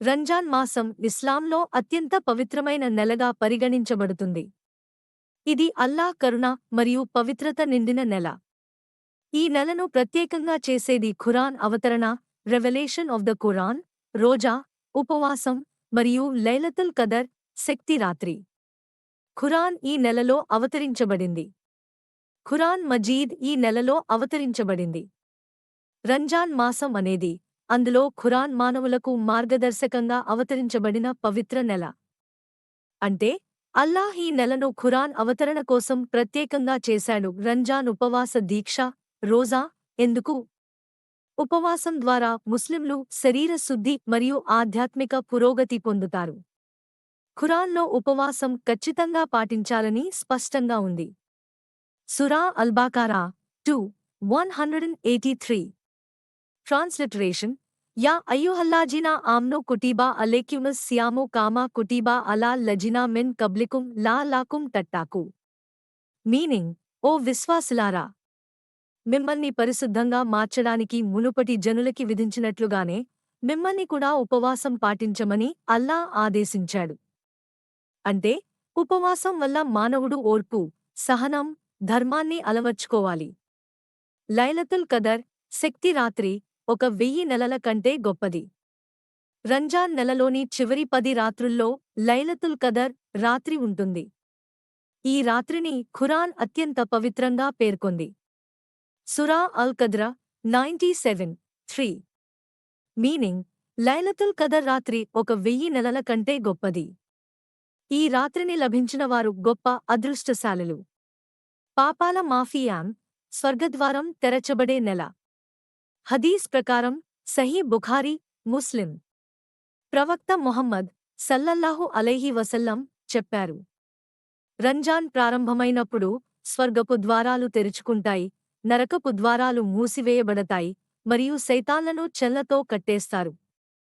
రంజాన్ మాసం ఇస్లాంలో అత్యంత పవిత్రమైన నెలగా పరిగణించబడుతుంది. ఇది అల్లాహ్ కరుణ మరియు పవిత్రత నిండిన నెల. ఈ నెలను ప్రత్యేకంగా చేసేది ఖురాన్ అవతరణ రెవల్యూషన్ ఆఫ్ ద ఖురాన్ రోజా ఉపవాసం మరియు లైలతుల్ కదర్ శక్తి రాత్రి. ఖురాన్ ఈ నెలలో అవతరించబడింది. ఖురాన్ మజీద్ ఈ నెలలో అవతరించబడింది. రంజాన్ మాసం అనేది అందులో ఖురాన్ మానవులకు మార్గదర్శకంగా అవతరించబడిన పవిత్ర నెల. అంటే అల్లాహ్ ఈ నెలను ఖురాన్ అవతరణ కోసం ప్రత్యేకంగా చేశాడు. రంజాన్ ఉపవాస దీక్ష రోజా ఎందుకు? ఉపవాసం ద్వారా ముస్లింలు శరీర శుద్ధి మరియు ఆధ్యాత్మిక పురోగతి పొందుతారు. ఖురాన్లో ఉపవాసం ఖచ్చితంగా పాటించాలని స్పష్టంగా ఉంది. సురా అల్బాకారా two one hundred eighty three. Transliteration yeah అయ్యుహల్లాజినా ఆమ్నో కుటీబా అలేక్యుమస్ సియామో కామా కుటీబా అలా లజినా మిన్ కబ్లికుం లా లాకుం టట్టాకు మీనింగ్ ఓ విశ్వాసులారా మిమ్మల్ని పరిశుద్ధంగా మార్చడానికి మునుపటి జనులకి విధించినట్లుగానే మిమ్మల్ని కూడా ఉపవాసం పాటించమని అల్లా ఆదేశించాడు అంటే ఉపవాసం వల్ల మానవుడు ఓర్పు సహనం ధర్మాన్ని అలవర్చుకోవాలి లైలతుల్ కదర్ శక్తి రాత్రి ఒక వెయ్యి నెలల కంటే గొప్పది. రంజాన్ నెలలోని చివరి పది రాత్రుల్లో లైలతుల్ కదర్ రాత్రి ఉంటుంది. ఈ రాత్రిని ఖురాన్ అత్యంత పవిత్రంగా పేర్కొంది. సురా అల్ కద్ర నైంటీ సెవెన్ త్రీ. మీనింగ్ లైలతుల్ కదర్ రాత్రి ఒక వెయ్యి నెలల కంటే గొప్పది. ఈ రాత్రిని లభించిన వారు గొప్ప అదృష్టశాలులు. పాపాల మాఫియాన్ స్వర్గద్వారం తెరచబడే నెల. హదీస్ ప్రకారం సహీ బుఖారి ముస్లిం. ప్రవక్త మొహమ్మద్ సల్లల్లాహు అలైహి వసల్లం చెప్పారు. రంజాన్ ప్రారంభమైనప్పుడు స్వర్గపు ద్వారాలు తెరుచుకుంటాయి నరకపు ద్వారాలు మూసివేయబడతాయి మరియు సైతాన్లను చెల్లతో కట్టేస్తారు.